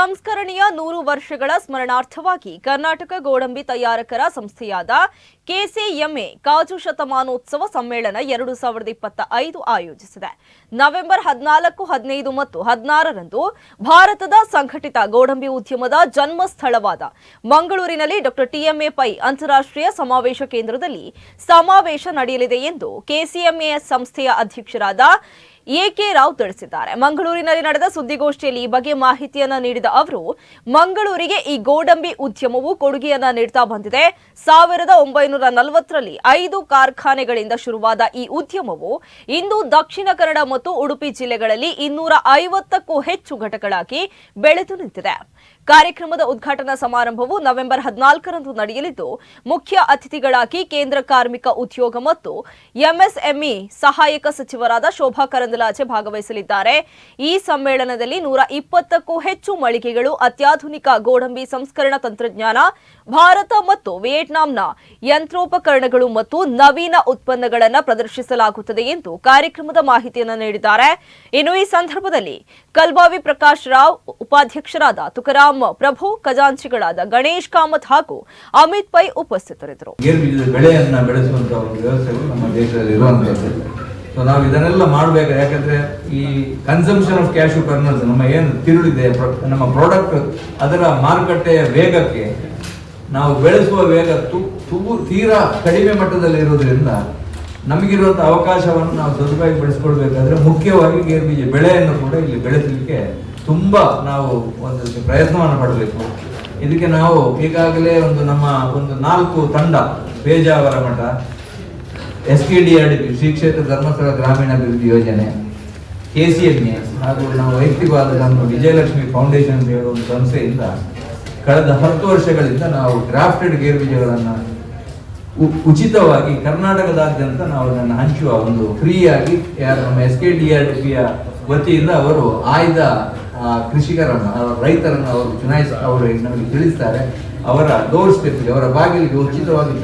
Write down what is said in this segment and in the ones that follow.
ಸಂಸ್ಕರಣೆಯ ನೂರು ವರ್ಷಗಳ ಸ್ಮರಣಾರ್ಥವಾಗಿ ಕರ್ನಾಟಕ ಗೋಡಂಬಿ ತಯಾರಕರ ಸಂಸ್ಥೆಯಾದ ಕೆಸಿಎಂಎ ಕಾಜು ಶತಮಾನೋತ್ಸವ ಸಮ್ಮೇಳನ ಎರಡು ಸಾವಿರದ ಇಪ್ಪತ್ತ ಐದು ಆಯೋಜಿಸಿದೆ. ನವೆಂಬರ್ ಹದಿನಾಲ್ಕು, ಹದಿನೈದು ಮತ್ತು ಹದಿನಾರರಂದು ಭಾರತದ ಸಂಘಟಿತ ಗೋಡಂಬಿ ಉದ್ಯಮದ ಜನ್ಮ ಸ್ಥಳವಾದ ಮಂಗಳೂರಿನಲ್ಲಿ ಡಾಕ್ಟರ್ ಟಿಎಂಎ ಪೈ ಅಂತಾರಾಷ್ಟ್ರೀಯ ಸಮಾವೇಶ ಕೇಂದ್ರದಲ್ಲಿ ಸಮಾವೇಶ ನಡೆಯಲಿದೆ ಎಂದು ಕೆಸಿಎಂಎ ಸಂಸ್ಥೆಯ ಅಧ್ಯಕ್ಷರಾದ ಎಕೆ ರಾವ್ ತಿಳಿಸಿದ್ದಾರೆ. ಮಂಗಳೂರಿನಲ್ಲಿ ನಡೆದ ಸುದ್ದಿಗೋಷ್ಠಿಯಲ್ಲಿ ಈ ಬಗ್ಗೆ ಮಾಹಿತಿಯನ್ನ ನೀಡಿದ ಅವರು, ಮಂಗಳೂರಿಗೆ ಈ ಗೋಡಂಬಿ ಉದ್ಯಮವು ಕೊಡುಗೆಯನ್ನ ನೀಡ್ತಾ ಬಂದಿದೆ. ಸಾವಿರದ ಒಂಬೈನೂರ ನಲವತ್ತರಲ್ಲಿ ಐದು ಕಾರ್ಖಾನೆಗಳಿಂದ ಶುರುವಾದ ಈ ಉದ್ಯಮವು ಇಂದು ದಕ್ಷಿಣ ಕನ್ನಡ ಮತ್ತು ಉಡುಪಿ ಜಿಲ್ಲೆಗಳಲ್ಲಿ ಇನ್ನೂರ ಐವತ್ತಕ್ಕೂ ಹೆಚ್ಚು ಘಟಕಗಳಾಗಿ ಬೆಳೆದು ನಿಂತಿದೆ. ಕಾರ್ಯಕ್ರಮದ ಉದ್ಘಾಟನಾ ಸಮಾರಂಭವು ನವೆಂಬರ್ ಹದಿನಾಲ್ಕರಂದು ನಡೆಯಲಿದ್ದು, ಮುಖ್ಯ ಅತಿಥಿಗಳಾಗಿ ಕೇಂದ್ರ ಕಾರ್ಮಿಕ ಉದ್ಯೋಗ ಮತ್ತು ಎಂಎಸ್ಎಂಇ ಸಹಾಯಕ ಸಚಿವರಾದ ಶೋಭಾ ಕರಂದಲಾಜೆ ಭಾಗವಹಿಸಲಿದ್ದಾರೆ. ಈ ಸಮ್ಮೇಳನದಲ್ಲಿ ನೂರ ಇಪ್ಪತ್ತಕ್ಕೂ ಹೆಚ್ಚು ಮಳಿಗೆಗಳು, ಅತ್ಯಾಧುನಿಕ ಗೋಡಂಬಿ ಸಂಸ್ಕರಣಾ ತಂತ್ರಜ್ಞಾನ ಭಾರತ ಮತ್ತು ವಿಯೆಟ್ನಾಂನ ಯಂತ್ರೋಪಕರಣಗಳು ಮತ್ತು ನವೀನ ಉತ್ಪನ್ನಗಳನ್ನು ಪ್ರದರ್ಶಿಸಲಾಗುತ್ತದೆ ಎಂದು ಕಾರ್ಯಕ್ರಮದ ಮಾಹಿತಿಯನ್ನು ನೀಡಿದ್ದಾರೆ. ಇನ್ನು ಈ ಸಂದರ್ಭದಲ್ಲಿ ಕಲ್ಬಾವಿ ಪ್ರಕಾಶ್ ರಾವ್ ಉಪಾಧ್ಯಕ್ಷರಾದ ತುಕಾರಾಮ್ ಪ್ರಭು, ಖಜಾಂಚಿಗಳಾದ ಗಣೇಶ್ ಕಾಮತ್ ಹಾಗೂ ಅಮಿತ್ ಪೈ ಉಪಸ್ಥಿತರಿದ್ದರು. ಸೊ ನಾವು ಇದನ್ನೆಲ್ಲ ಮಾಡಬೇಕು. ಯಾಕಂದ್ರೆ ಈ ಕನ್ಸಂಪ್ಷನ್ ಆಫ್ ಕ್ಯಾಶು ಕರ್ನಲ್ಸ್ ನಮ್ಮ ಏನು ತಿರುಳಿದೆ, ನಮ್ಮ ಪ್ರಾಡಕ್ಟ್ ಅದರ ಮಾರುಕಟ್ಟೆಯ ವೇಗಕ್ಕೆ ನಾವು ಬೆಳೆಸುವ ವೇಗ ತು ತೀರಾ ಕಡಿಮೆ ಮಟ್ಟದಲ್ಲಿ ಇರೋದ್ರಿಂದ ನಮಗಿರುವಂಥ ಅವಕಾಶವನ್ನು ನಾವು ಸದುಪಾಯ ಪಡಿಸ್ಕೊಳ್ಬೇಕಾದ್ರೆ ಮುಖ್ಯವಾಗಿ ಗೇರು ಬೀಜ ಬೆಳೆಯನ್ನು ಕೂಡ ಇಲ್ಲಿ ಬೆಳೆಸಲಿಕ್ಕೆ ತುಂಬ ನಾವು ಒಂದು ಪ್ರಯತ್ನವನ್ನು ಪಡಬೇಕು. ಇದಕ್ಕೆ ನಾವು ಈಗಾಗಲೇ ಒಂದು ನಮ್ಮ ಒಂದು ನಾಲ್ಕು ತಂಡ Bejawara Math, S K D R D Shri Kshetra Dharmasthala ಗ್ರಾಮೀಣಾಭಿವೃದ್ಧಿ ಯೋಜನೆ, ಕೆ ಸಿ ಎಂ ಎಸ್ ಹಾಗೂ ನಾವು ವೈಯಕ್ತಿಕವಾದ ನಮ್ಮ ವಿಜಯಲಕ್ಷ್ಮಿ ಫೌಂಡೇಶನ್ ಹೇಳುವ ಒಂದು ಸಂಸ್ಥೆಯಿಂದ ಕಳೆದ ಹತ್ತು ವರ್ಷಗಳಿಂದ ನಾವು ಡ್ರಾಫ್ಟೆಡ್ ಗೇರ್ ಬೀಜಗಳನ್ನು ಉ- ಉಚಿತವಾಗಿ ಕರ್ನಾಟಕದಾದ್ಯಂತ ನಾವು ಅದನ್ನು ಹಂಚುವ ಒಂದು ಫ್ರೀಯಾಗಿ ಯಾರು ನಮ್ಮ S K D R D ವತಿಯಿಂದ ಅವರು ಆಯ್ದ ಕೃಷಿಕರನ್ನು ರೈತರನ್ನು ಅವರು ಚುನಾಯಿಸ, ಅವರು ನಮಗೆ ತಿಳಿಸ್ತಾರೆ. ಅವರ ಡೋರ್ ಸ್ಟೆಪ್ಗೆ ಅವರ ಬಾಗಿಲಿಗೆ ಉಚಿತವಾಗಿ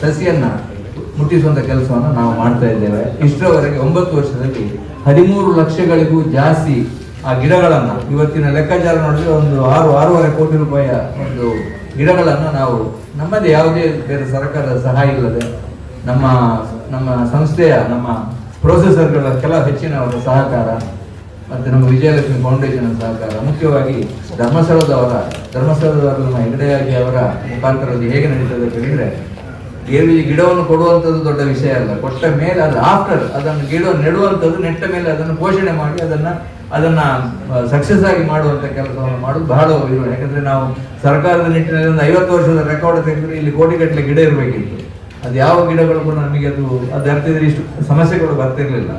ಸಸಿಯನ್ನು ಮುಟ್ಟಿಸುವಂತ ಕೆಲಸವನ್ನು ನಾವು ಮಾಡ್ತಾ ಇದ್ದೇವೆ. ಇಷ್ಟರವರೆಗೆ ಒಂಬತ್ತು ವರ್ಷದಲ್ಲಿ ಹದಿಮೂರು ಲಕ್ಷಗಳಿಗೂ ಜಾಸ್ತಿ ಆ ಗಿಡಗಳನ್ನು ಇವತ್ತಿನ ಲೆಕ್ಕಾಚಾರ ನೋಡಿದ್ರೆ ಒಂದು ಆರು, ಆರೂವರೆ ಕೋಟಿ ರೂಪಾಯಿಯ ಒಂದು ಗಿಡಗಳನ್ನು ನಾವು ನಮ್ಮದೇ, ಯಾವುದೇ ಬೇರೆ ಸರ್ಕಾರದ ಸಹಾಯ ಇಲ್ಲದೆ ನಮ್ಮ ನಮ್ಮ ಸಂಸ್ಥೆಯ, ನಮ್ಮ ಪ್ರೊಸೆಸರ್ಗಳ ಕೆಲ ಹೆಚ್ಚಿನ ಅವರ ಸಹಕಾರ ಮತ್ತು ನಮ್ಮ ವಿಜಯಲಕ್ಷ್ಮಿ ಫೌಂಡೇಶನ್ ಸಹಕಾರ, ಮುಖ್ಯವಾಗಿ ಧರ್ಮಸ್ಥಳದವರ ಧರ್ಮಸ್ಥಳದವರು ನಮ್ಮ ಹೆಗಡೆಯಾಗಿ ಅವರ ಮುಖಾಂತರದಲ್ಲಿ ಹೇಗೆ ನಡೀತದೆ ಕೇಳಿದರೆ ಗೇರುಬೀಜ ಗಿಡವನ್ನು ಕೊಡುವಂಥದ್ದು ದೊಡ್ಡ ವಿಷಯ ಅಲ್ಲ. ಕೊಟ್ಟ ಮೇಲೆ ಅದು ಆಫ್ಟರ್ ಅದನ್ನು ಗಿಡ ನೆಡುವಂಥದ್ದು, ನೆಟ್ಟ ಮೇಲೆ ಅದನ್ನು ಪೋಷಣೆ ಮಾಡಿ ಅದನ್ನ ಅದನ್ನ ಸಕ್ಸಸ್ ಆಗಿ ಮಾಡುವಂಥ ಕೆಲಸವನ್ನು ಮಾಡೋದು ಬಹಳ ಇದು. ಯಾಕಂದ್ರೆ ನಾವು ಸರ್ಕಾರದ ನಿಟ್ಟಿನಲ್ಲಿ ಒಂದು ಐವತ್ತು ವರ್ಷದ ರೆಕಾರ್ಡ್ ತೆಗೆದ್ರೆ ಇಲ್ಲಿ ಕೋಟಿಗಟ್ಟಲೆ ಗಿಡ ಇರಬೇಕಿತ್ತು. ಅದು ಯಾವ ಗಿಡಗಳು ಕೂಡ ನಮಗೆ ಅದು ಅದು ಅರ್ತಿದ್ರೆ ಇಷ್ಟು ಸಮಸ್ಯೆಗಳು ಬರ್ತಿರ್ಲಿಲ್ಲ.